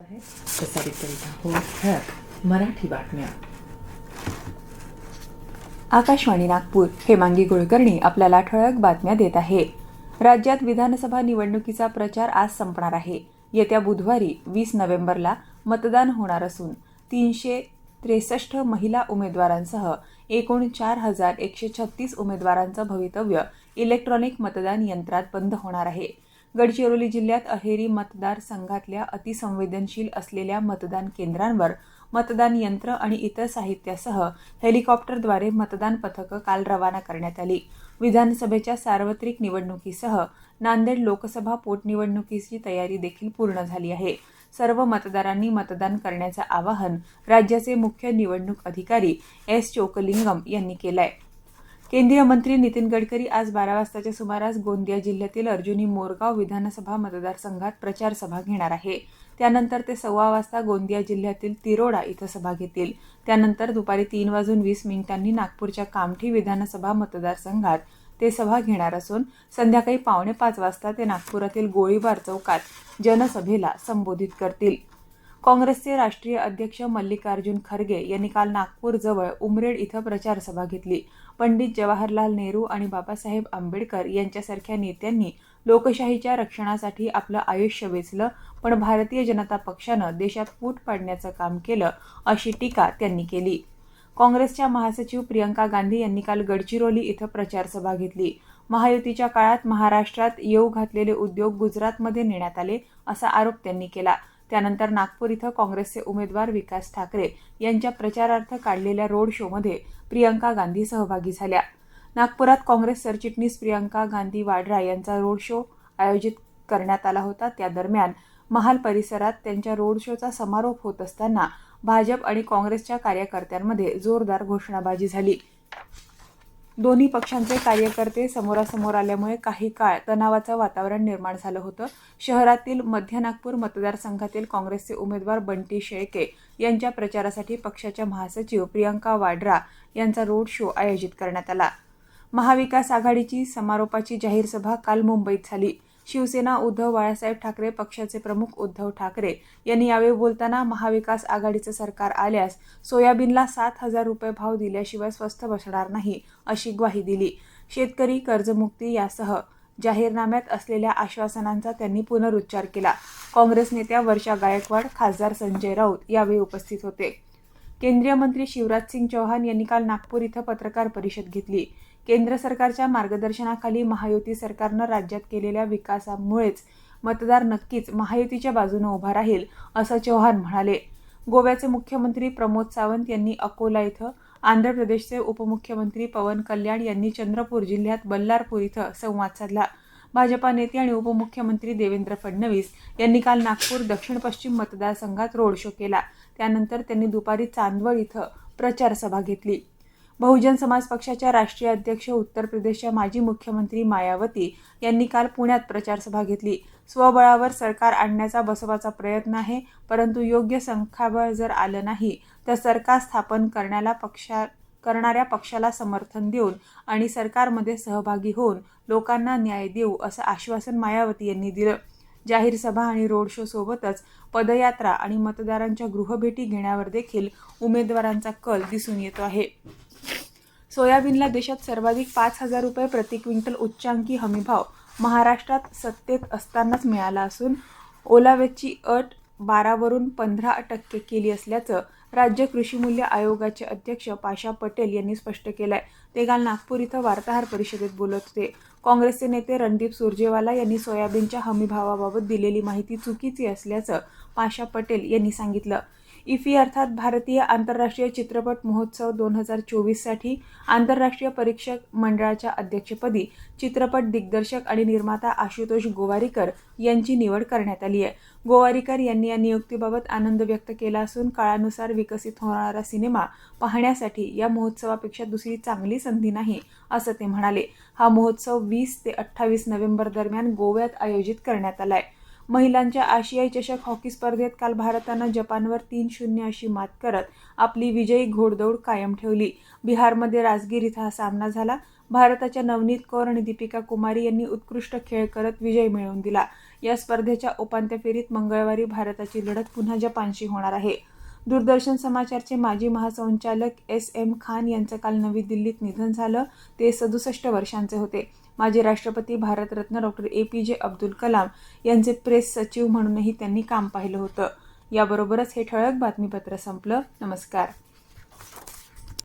आहे मराठी बातम्या आकाशवाणी नागपूर हेमांगी कुलकर्णी आपल्याला ठळक बातम्या देत आहे. राज्यात विधानसभा निवडणुकीचा प्रचार आज संपणार आहे. येत्या बुधवारी वीस नोव्हेंबरला मतदान होणार असून तीनशे त्रेसष्ट महिला उमेदवारांसह एकूण चार हजार एकशे छत्तीस उमेदवारांचं भवितव्य इलेक्ट्रॉनिक मतदान यंत्रात बंद होणार आहे. गडचिरोली जिल्ह्यात अहेरी मतदारसंघातल्या अतिसंवेदनशील असलेल्या मतदान केंद्रांवर मतदान यंत्र आणि इतर साहित्यासह हेलिकॉप्टरद्वारे मतदान पथकं काल रवाना करण्यात आली. विधानसभेच्या सार्वत्रिक निवडणुकीसह नांदेड लोकसभा पोटनिवडणुकीची तयारी देखील पूर्ण झाली आहे. सर्व मतदारांनी मतदान करण्याचं आवाहन राज्याचे मुख्य निवडणूक अधिकारी एस चोकलिंगम यांनी केलं आहे केंद्रीय मंत्री नितीन गडकरी आज बारा वाजताच्या सुमारास गोंदिया जिल्ह्यातील अर्जुनी मोरगाव विधानसभा मतदारसंघात प्रचार सभा घेणार आहे. त्यानंतर ते सव्वा वाजता गोंदिया जिल्ह्यातील तिरोडा इथं सभा घेतील. त्यानंतर दुपारी तीन वाजून वीस मिनिटांनी नागपूरच्या कामठी विधानसभा मतदारसंघात ते सभा घेणार असून संध्याकाळी पावणे पाच वाजता ते नागपुरातील गोळीबार चौकात जनसभेला संबोधित करतील. काँग्रेसचे राष्ट्रीय अध्यक्ष मल्लिकार्जुन खरगे यांनी काल नागपूरजवळ उमरेड इथं प्रचार सभा घेतली. पंडित जवाहरलाल नेहरू आणि बाबासाहेब आंबेडकर यांच्यासारख्या नेत्यांनी लोकशाहीच्या रक्षणासाठी आपलं आयुष्य वेचलं पण भारतीय जनता पक्षानं देशात फूट पाडण्याचं काम केलं अशी टीका त्यांनी केली. काँग्रेसच्या महासचिव प्रियंका गांधी यांनी काल गडचिरोली इथं प्रचार सभा घेतली. महायुतीच्या काळात महाराष्ट्रात येऊ घातलेले उद्योग गुजरातमध्ये नेण्यात आले असा आरोप त्यांनी केला. त्यानंतर नागपूर इथं काँग्रेसचे उमेदवार विकास ठाकरे यांच्या प्रचारार्थ काढलेल्या रोड शोमध्ये प्रियंका गांधी सहभागी झाल्या. नागपुरात काँग्रेस सरचिटणीस प्रियंका गांधी वाड्रा यांचा रोड शो आयोजित करण्यात आला होता. त्या दरम्यान महाल परिसरात त्यांच्या रोड शोचा समारोप होत असताना भाजप आणि काँग्रेसच्या कार्यकर्त्यांमध्ये जोरदार घोषणाबाजी झाली. दोन्ही पक्षांचे कार्यकर्ते समोरासमोर आल्यामुळे काही काळ तणावाचं वातावरण निर्माण झालं होतं. शहरातील मध्य नागपूर मतदारसंघातील काँग्रेसचे उमेदवार बंटी शेळके यांच्या प्रचारासाठी पक्षाच्या महासचिव प्रियंका वाड्रा यांचा रोड शो आयोजित करण्यात आला. महाविकास आघाडीची समारोपाची जाहीर सभा काल मुंबईत झाली. शिवसेना उद्धव बाळासाहेब ठाकरे पक्षाचे प्रमुख उद्धव ठाकरे यांनी यावेळी बोलताना महाविकास आघाडीचं सरकार आल्यास सोयाबीनला सात हजार रुपये भाव दिल्याशिवाय स्वस्त बसणार नाही अशी ग्वाही दिली. शेतकरी कर्जमुक्ती यासह जाहीरनाम्यात असलेल्या आश्वासनांचा त्यांनी पुनरुच्चार केला. काँग्रेस नेत्या वर्षा गायकवाड खासदार संजय राऊत यावेळी उपस्थित होते. केंद्रीय मंत्री शिवराज सिंग चौहान यांनी काल नागपूर इथं पत्रकार परिषद घेतली. केंद्र सरकारच्या मार्गदर्शनाखाली महायुती सरकारनं राज्यात केलेल्या विकासामुळेच मतदार नक्कीच महायुतीच्या बाजूनं उभा राहील असं चौहान म्हणाले. गोव्याचे मुख्यमंत्री प्रमोद सावंत यांनी अकोला इथं आंध्र प्रदेशचे उपमुख्यमंत्री पवन कल्याण यांनी चंद्रपूर जिल्ह्यात बल्लारपूर इथं संवाद साधला. भाजपा नेते आणि उपमुख्यमंत्री देवेंद्र फडणवीस यांनी काल नागपूर दक्षिण पश्चिम मतदारसंघात रोड शो केला. त्यानंतर त्यांनी दुपारी चांदवड इथं प्रचार सभा घेतली. बहुजन समाज पक्षाच्या राष्ट्रीय अध्यक्ष उत्तर प्रदेशच्या माजी मुख्यमंत्री मायावती यांनी काल पुण्यात प्रचारसभा घेतली. स्वबळावर सरकार आणण्याचा बसवाचा प्रयत्न आहे परंतु योग्य संख्याबळ जर आलं नाही तर सरकार स्थापन करण्याला पक्षा करणाऱ्या पक्षाला समर्थन देऊन आणि सरकारमध्ये सहभागी होऊन लोकांना न्याय देऊ असं आश्वासन मायावती यांनी दिलं. जाहीर सभा आणि रोड शो सोबतच पदयात्रा आणि मतदारांच्या गृहभेटी घेण्यावर देखील उमेदवारांचा कल दिसून येतो आहे. सोयाबीनला देशात सर्वाधिक पाच हजार रुपये प्रति क्विंटल उच्चांकी हमीभाव महाराष्ट्रात सत्तेत असतानाच मिळाला असून ओलाव्याची अट बारावरून पंधरा टक्के केली असल्याचं राज्य कृषी मूल्य आयोगाचे अध्यक्ष पाशा पटेल यांनी स्पष्ट केलं आहे ते काल नागपूर इथं वार्ताहर परिषदेत बोलत होते. काँग्रेसचे नेते रणदीप सुरजेवाला यांनी सोयाबीनच्या हमीभावाबाबत दिलेली माहिती चुकीची असल्याचं पाशा पटेल यांनी सांगितलं. इफी अर्थात भारतीय आंतरराष्ट्रीय चित्रपट महोत्सव दोन हजार चोवीससाठी आंतरराष्ट्रीय परीक्षक मंडळाच्या अध्यक्षपदी चित्रपट दिग्दर्शक आणि निर्माता आशुतोष गोवारीकर यांची निवड करण्यात आली आहे. गोवारीकर यांनी या नियुक्तीबाबत आनंद व्यक्त केला असून काळानुसार विकसित होणारा सिनेमा पाहण्यासाठी या महोत्सवापेक्षा दुसरी चांगली संधी नाही असं ते म्हणाले. हा महोत्सव वीस ते अठ्ठावीस नोव्हेंबर दरम्यान गोव्यात आयोजित करण्यात आला आहे. महिलांच्या आशियाई चषक हॉकी स्पर्धेत काल भारतानं जपानवर तीन शून्य अशी मात करत आपली विजयी घोडदौड कायम ठेवली. बिहारमध्ये राजगीर इथं हा सामना झाला. भारताच्या नवनीत कौर आणि दीपिका कुमारी यांनी उत्कृष्ट खेळ करत विजय मिळवून दिला. या स्पर्धेच्या उपांत्य फेरीत मंगळवारी भारताची लढत पुन्हा जपानशी होणार आहे. दूरदर्शन समाचारचे माजी महासंचालक एस एम खान यांचं काल नवी दिल्लीत निधन झालं. ते सदुसष्ट वर्षांचे होते. माजी राष्ट्रपती भारतरत्न डॉक्टर ए पी जे अब्दुल कलाम यांचे प्रेस सचिव म्हणूनही त्यांनी काम पाहिलं होतं. याबरोबरच हे ठळक बातमीपत्र संपलं. नमस्कार.